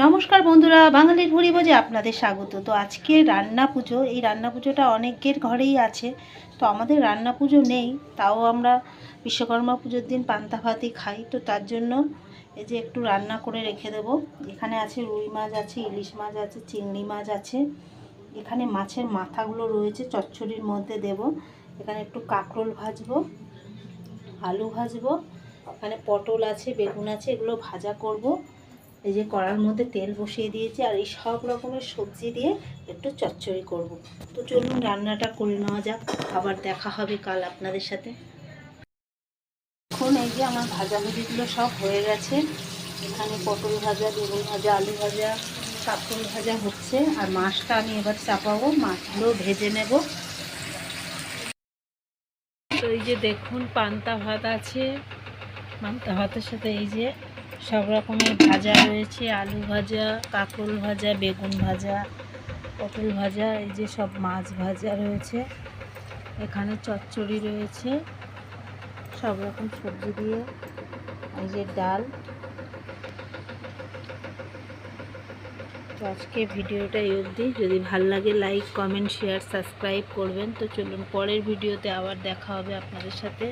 নমস্কার বন্ধুরা, বাঙালির ভুড়ি ভোজে আপনাদের স্বাগত। তো আজকে রান্না পুজো, এই রান্না পুজোটা অনেকের ঘরেই আছে, তো আমাদের রান্না পুজো নেই, তাও আমরা বিশ্বকর্মা পুজোর দিন পান্তা ভাতই খাই, তো তার জন্য এই যে একটু রান্না করে রেখে দেব। এখানে আছে রুই মাছ আছে, ইলিশ মাছ আছে, চিংড়ি মাছ আছে, এখানে মাছের মাথাগুলো রয়েছে, চচ্চড়ির মধ্যে দেব। এখানে একটু কাঁকরোল ভাজবো, আলু ভাজবো, এখানে পটল আছে, বেগুন আছে, এগুলো ভাজা করব। এই যে কড়ার মধ্যে তেল বসিয়ে দিয়েছি আর এই সব রকমের সবজি দিয়ে একটু চচ্চড়ি করব। তো চলুন রান্নাটা করে নেওয়া যাক, আবার দেখা হবে কাল আপনাদের সাথে। এখন এই যে আমার ভাজাভুজিগুলো সব হয়ে গেছে। এখানে পটল ভাজা, বেগুন ভাজা, আলু ভাজা কাপড় ভাজা হচ্ছে। আর মাছটা আমি এবার চাপাবো, মাছগুলো ভেজে নেব। তো এই যে দেখুন, পান্তা ভাত আছে। পান্তা ভাতের সাথে এই যে সব রকমের ভাজা রয়েছে, আলু ভাজা কাঁকরোল ভাজা, বেগুন ভাজা, পটল ভাজা, এই যে সব মাছ ভাজা রয়েছে। এখানে চচ্চড়ি রয়েছে, সব রকম সবজি দিয়ে, এই যে ডাল। তো আজকে ভিডিওটা অবধি। যদি ভালো লাগে লাইক কমেন্ট শেয়ার সাবস্ক্রাইব করবেন। তো চলুন, পরের ভিডিওতে আবার দেখা হবে আপনাদের সাথে।